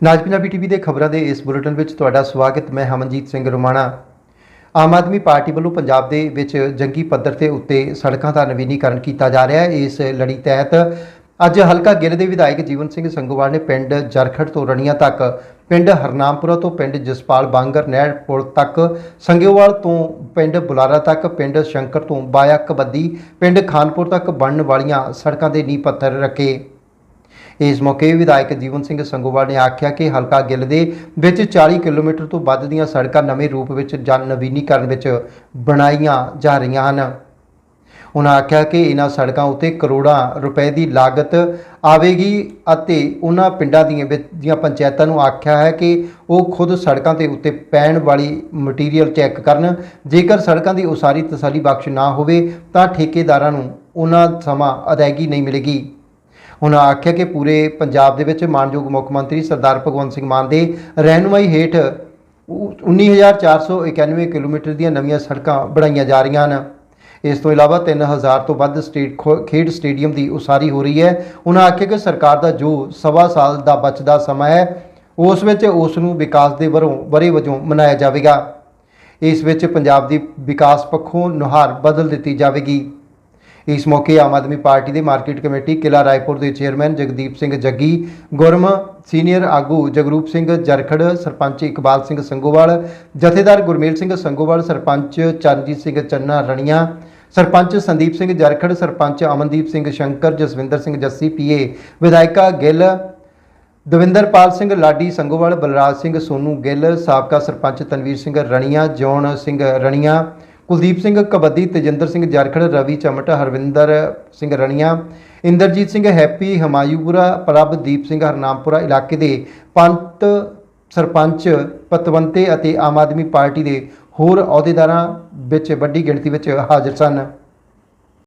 ਨਾਜ Punjabi TV ਦੇ ਖਬਰਾਂ ਦੇ ਇਸ ਬੁਲੇਟਿਨ ਵਿੱਚ ਤੁਹਾਡਾ ਸਵਾਗਤ, ਮੈਂ ਹਮਨਜੀਤ ਸਿੰਘ ਰੋਮਾਣਾ। ਆਮ ਆਦਮੀ ਪਾਰਟੀ ਵੱਲੋਂ ਪੰਜਾਬ ਦੇ ਵਿੱਚ ਜੰਗੀ ਪੱਧਰ ਤੇ ਉੱਤੇ ਸੜਕਾਂ ਦਾ ਨਵੀਨੀਕਰਨ ਕੀਤਾ ਜਾ ਰਿਹਾ ਹੈ। ਇਸ ਲੜੀ ਤਹਿਤ ਅੱਜ ਹਲਕਾ ਗਿੱਲ ਦੇ ਵਿਧਾਇਕ ਜੀਵਨ ਸਿੰਘ ਸੰਗੋਵਾਲ ਨੇ ਪਿੰਡ ਜਰਖੜ ਤੋਂ ਰਣੀਆਂ ਤੱਕ, ਪਿੰਡ ਹਰਨਾਮਪੁਰਾ ਤੋਂ ਪਿੰਡ ਜਸਪਾਲ ਬਾਂਗਰ ਨਹਿਰ ਪੁਲ ਤੱਕ ਸੰਗਿਓਵਾਲ ਤੋਂ ਪਿੰਡ ਬੁਲਾਰਾ ਤੱਕ, ਪਿੰਡ ਸ਼ੰਕਰ ਤੋਂ ਬਾਇਆ ਕਬੱਦੀ ਪਿੰਡ ਖਾਨਪੁਰ ਤੱਕ ਬਣਨ ਵਾਲੀਆਂ ਸੜਕਾਂ ਦੇ ਨੀਂਹ ਪੱਥਰ ਰੱਖੇ। ਇਸ ਮੌਕੇ ਵਿਧਾਇਕ ਜੀਵਨ ਸਿੰਘ ਸੰਗੋਵਾਲ ਨੇ ਆਖਿਆ ਕਿ ਹਲਕਾ ਗਿੱਲ ਦੇ ਵਿੱਚ 40 ਕਿਲੋਮੀਟਰ ਤੋਂ ਵੱਧ ਦੀਆਂ ਸੜਕਾਂ ਨਵੇਂ ਰੂਪ ਵਿੱਚ ਜਨ ਨਵੀਨੀਕਰਨ ਵਿੱਚ ਬਣਾਈਆਂ ਜਾ ਰਹੀਆਂ ਹਨ। ਉਹਨਾਂ ਆਖਿਆ ਕਿ ਇਹਨਾਂ ਸੜਕਾਂ ਉੱਤੇ ਕਰੋੜਾਂ ਰੁਪਏ ਦੀ ਲਾਗਤ ਆਵੇਗੀ ਅਤੇ ਉਹਨਾਂ ਪਿੰਡਾਂ ਦੀਆਂ ਵਿੱਚ ਦੀਆਂ ਪੰਚਾਇਤਾਂ ਨੂੰ ਆਖਿਆ ਹੈ ਕਿ ਉਹ ਖੁਦ ਸੜਕਾਂ ਦੇ ਉੱਤੇ ਪੈਣ ਵਾਲੀ ਮਟੀਰੀਅਲ ਚੈੱਕ ਕਰਨ। ਜੇਕਰ ਸੜਕਾਂ ਦੀ ਉਸਾਰੀ ਤਸੱਲੀ ਬਖਸ਼ ਨਾ ਹੋਵੇ ਤਾਂ ਠੇਕੇਦਾਰਾਂ ਨੂੰ ਉਹਨਾਂ ਸਮਾਂ ਅਦਾਇਗੀ ਨਹੀਂ ਮਿਲੇਗੀ। ਉਹਨਾਂ ਆਖਿਆ ਕਿ ਪੂਰੇ ਪੰਜਾਬ ਦੇ ਵਿੱਚ ਮਾਨਯੋਗ ਮੁੱਖ ਮੰਤਰੀ ਸਰਦਾਰ ਭਗਵੰਤ ਸਿੰਘ ਮਾਨ ਦੇ ਰਹਿਨੁਮਾਈ ਹੇਠ ਉ- 19491 ਕਿਲੋਮੀਟਰ ਦੀਆਂ ਨਵੀਆਂ ਸੜਕਾਂ ਬਣਾਈਆਂ ਜਾ ਰਹੀਆਂ ਹਨ। ਇਸ ਤੋਂ ਇਲਾਵਾ 3000 ਤੋਂ ਵੱਧ ਸਟੇਟ ਖੋ- ਖੇਡ ਸਟੇਡੀਅਮ ਦੀ ਉਸਾਰੀ ਹੋ ਰਹੀ ਹੈ। ਉਹਨਾਂ ਆਖਿਆ ਕਿ ਸਰਕਾਰ ਦਾ ਜੋ ਸਵਾ ਸਾਲ ਦਾ ਬਚਦਾ ਸਮਾਂ ਹੈ, ਉਸ ਵਿੱਚ ਉਸ ਨੂੰ ਵਿਕਾਸ ਦੇ ਵਰੋਂ ਵਰੇ ਵਜੋਂ ਮਨਾਇਆ ਜਾਵੇਗਾ। ਇਸ ਵਿੱਚ ਪੰਜਾਬ ਦੀ ਵਿਕਾਸ ਪੱਖੋਂ ਨੁਹਾਰ ਬਦਲ ਦਿੱਤੀ ਜਾਵੇਗੀ। ਇਸ ਮੌਕੇ ਆਮ ਆਦਮੀ ਪਾਰਟੀ ਦੇ ਮਾਰਕੀਟ ਕਮੇਟੀ ਕਿਲਾ ਰਾਏਪੁਰ ਦੇ ਚੇਅਰਮੈਨ ਜਗਦੀਪ ਸਿੰਘ ਜੱਗੀ, ਗੁਰਮ ਸੀਨੀਅਰ ਆਗੂ ਜਗਰੂਪ ਸਿੰਘ ਜਰਖੜ, ਸਰਪੰਚ ਇਕਬਾਲ ਸਿੰਘ ਸੰਗੋਵਾਲ, ਜਥੇਦਾਰ ਗੁਰਮੇਲ ਸਿੰਘ ਸੰਗੋਵਾਲ, ਸਰਪੰਚ ਚਰਨਜੀਤ ਸਿੰਘ ਚੰਨਾ ਰਣੀਆਂ, ਸਰਪੰਚ ਸੰਦੀਪ ਸਿੰਘ ਜਰਖੜ, ਸਰਪੰਚ ਅਮਨਦੀਪ ਸਿੰਘ ਸ਼ੰਕਰ, ਜਸਵਿੰਦਰ ਸਿੰਘ ਜੱਸੀ, ਪੀਏ ਵਿਧਾਇਕਾ ਗਿੱਲ, ਦਵਿੰਦਰਪਾਲ ਸਿੰਘ ਲਾਡੀ ਸੰਗੋਵਾਲ, ਬਲਰਾਜ ਸਿੰਘ ਸੋਨੂ ਗਿੱਲ, ਸਾਬਕਾ ਸਰਪੰਚ ਤਨਵੀਰ ਸਿੰਘ ਰਣੀਆਂ, ਜੌਨ ਸਿੰਘ ਰਣੀਆਂ ਕੁਲਦੀਪ ਸਿੰਘ ਕਬੱਦੀ ਤੇਜਿੰਦਰ ਸਿੰਘ ਜਰਖੜ ਰਵੀ ਚਮਟ, ਹਰਵਿੰਦਰ ਸਿੰਘ ਰਣੀਆਂ, ਇੰਦਰਜੀਤ ਸਿੰਘ ਹੈਪੀ, ਹਮਾਯੂਪੁਰਾ, ਪ੍ਰਭਦੀਪ ਸਿੰਘ ਹਰਨਾਮਪੁਰਾ ਇਲਾਕੇ ਦੇ ਪੰਤ ਸਰਪੰਚ, ਪਤਵੰਤੇ ਅਤੇ ਆਮ ਆਦਮੀ ਪਾਰਟੀ ਦੇ ਹੋਰ ਅਹੁਦੇਦਾਰਾਂ ਵਿੱਚ ਵੱਡੀ ਗਿਣਤੀ ਵਿੱਚ ਹਾਜ਼ਰ ਸਨ।